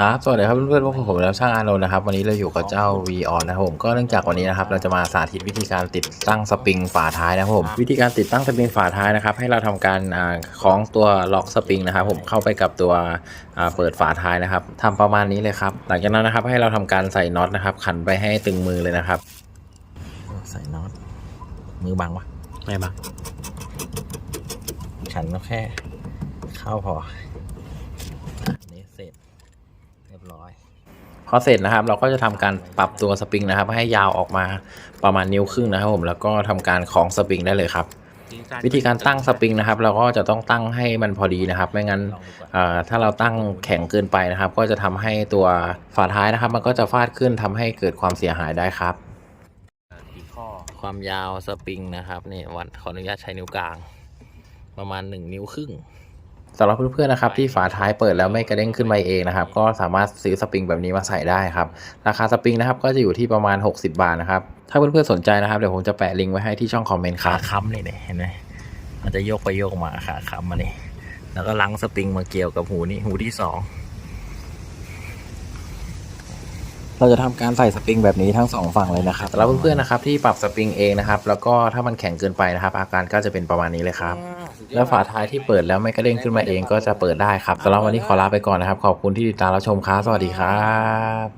ครับสวัสดีครับเพื่อนๆพวกผมแล้วช่างอานนท์นะครับ วันนี้เราอยู่กับเจ้า v ีออนนะครับผมก็เนื่องจากวันนี้นะครับเราจะมาสาธิตวิธีการติดตั้งสปริงฝาท้ายนะครับผมวิธีการติดตั้งสปริงฝาท้ายนะครับ ให้เราทำการอ่าคล้องตัวล็อกสปริงนะครับผมเข้าไปกับตัวอ่าเปิดฝาท้ายนะครับทำประมาณนี้เลยครับ หลังจากนั้นนะครับให้เราทำการใส่น็อตนะครับขันไปให้ตึงมือเลยนะครับ ใส่น็อตมือบังวะไม่บังขันก็แค่ เข้าพออะนี่เสร็จเรียบร้อยพอเสร็จนะครับ เราก็จะทำการปรับตัวสปริงนะครับ ให้ยาวออกมาประมาณนิ้วครึ่งนะครับผมแล้วก็ทำการคล้องสปริงได้เลยครับ วิธีการตั้งสปริงนะครับ เราก็จะต้องตั้งให้มันพอดีนะครับ ไม่งั้นอ่าถ้าเราตั้งแข็งเกินไปนะครับ ก็จะทำให้ตัวฝาท้ายนะครับ มันก็จะฟาดขึ้นทำให้เกิดความเสียหายได้ครับความยาวสปริงนะครับนี่วันขออนุญาตใช้นิ้วกลาง ประมาณ 1 นิ้วครึ่ง สำหรับเพื่อนๆนะครับที่ฝาท้ายเปิดแล้วไม่กระเด้งขึ้นมาเองนะครับก็สามารถซื้อสปริงแบบนี้มาใส่ได้ครับราคาสปริงนะครับก็จะอยู่ที่ประมาณ 60 บาทนะครับถ้าเพื่อนๆสนใจนะครับเดี๋ยวผมจะแปะลิงก์ไว้ให้ที่ช่องคอมเมนต์คขารับค้ำนี่เนี่ยเห็นไหมมันจะโยกไปโยกมาขาค้ำมานี่แล้วก็ลังสปริงมาเกี่ยวกับหูนี่หูที่สองเราจะทำการใส่สปริงแบบนี้ทั้งสองฝั่งเลยนะครับสำหรับเพื่อนๆนะครับที่ปรับสปริงเองนะครับแล้วก็ถ้ามันแข็งเกินไปนะครับ อาการก็จะเป็นประมาณนี้เลยครับ แล้วฝาท้ายที่เปิดแล้วไม่กระเด้งขึ้นมาเองก็จะเปิดได้ครับสำหรับวันนี้ขอลาไปก่อนนะครับ ขอบคุณที่ติดตามรับชมครับสวัสดีครับ